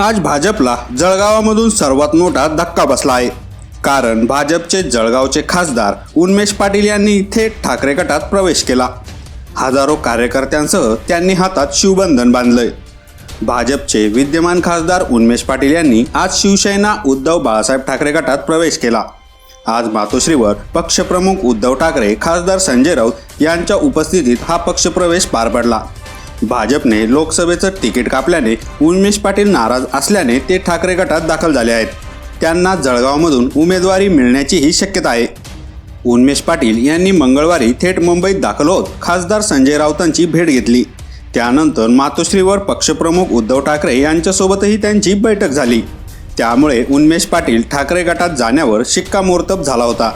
आज भाजपला जळगावामधून सर्वात मोठा धक्का बसला आहे. कारण भाजपचे जळगावचे खासदार उन्मेश पाटील यांनी थेट ठाकरे गटात प्रवेश केला. हजारो कार्यकर्त्यांसह त्यांनी हातात शिवबंधन बांधलंय. भाजपचे विद्यमान खासदार उन्मेश पाटील यांनी आज शिवसेना उद्धव बाळासाहेब ठाकरे गटात प्रवेश केला. आज मातोश्रीवर पक्षप्रमुख उद्धव ठाकरे खासदार संजय राऊत यांच्या उपस्थितीत हा पक्षप्रवेश पार पडला. भाजपने लोकसभेचं तिकीट कापल्याने उन्मेष पाटील नाराज असल्याने ते ठाकरे गटात दाखल झाले आहेत. त्यांना जळगावमधून उमेदवारी मिळण्याचीही शक्यता आहे. उन्मेष पाटील यांनी मंगळवारी थेट मुंबईत दाखल होत खासदार संजय राऊतांची भेट घेतली. त्यानंतर मातोश्रीवर पक्षप्रमुख उद्धव ठाकरे यांच्यासोबतही त्यांची बैठक झाली. त्यामुळे उन्मेष पाटील ठाकरे गटात जाण्यावर शिक्कामोर्तब झाला होता.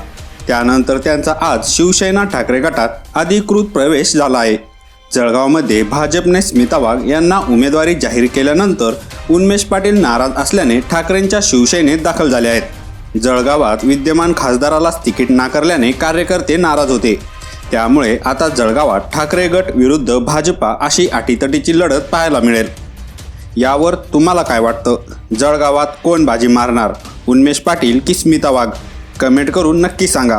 त्यानंतर त्यांचा आज शिवसेना ठाकरे गटात अधिकृत प्रवेश झाला आहे. जळगावमध्ये भाजपने स्मिता वाघ यांना उमेदवारी जाहीर केल्यानंतर उन्मेष पाटील नाराज असल्याने ठाकरेंच्या शिवसेनेत दाखल झाले आहेत. जळगावात विद्यमान खासदारालाच तिकीट नाकारल्याने कार्यकर्ते नाराज होते. त्यामुळे आता जळगावात ठाकरे गट विरुद्ध भाजपा अशी अटीतटीची लढत पाहायला मिळेल. यावर तुम्हाला काय वाटतं? जळगावात कोण बाजी मारणार? उन्मेष पाटील की स्मिता वाघ? कमेंट करून नक्की सांगा.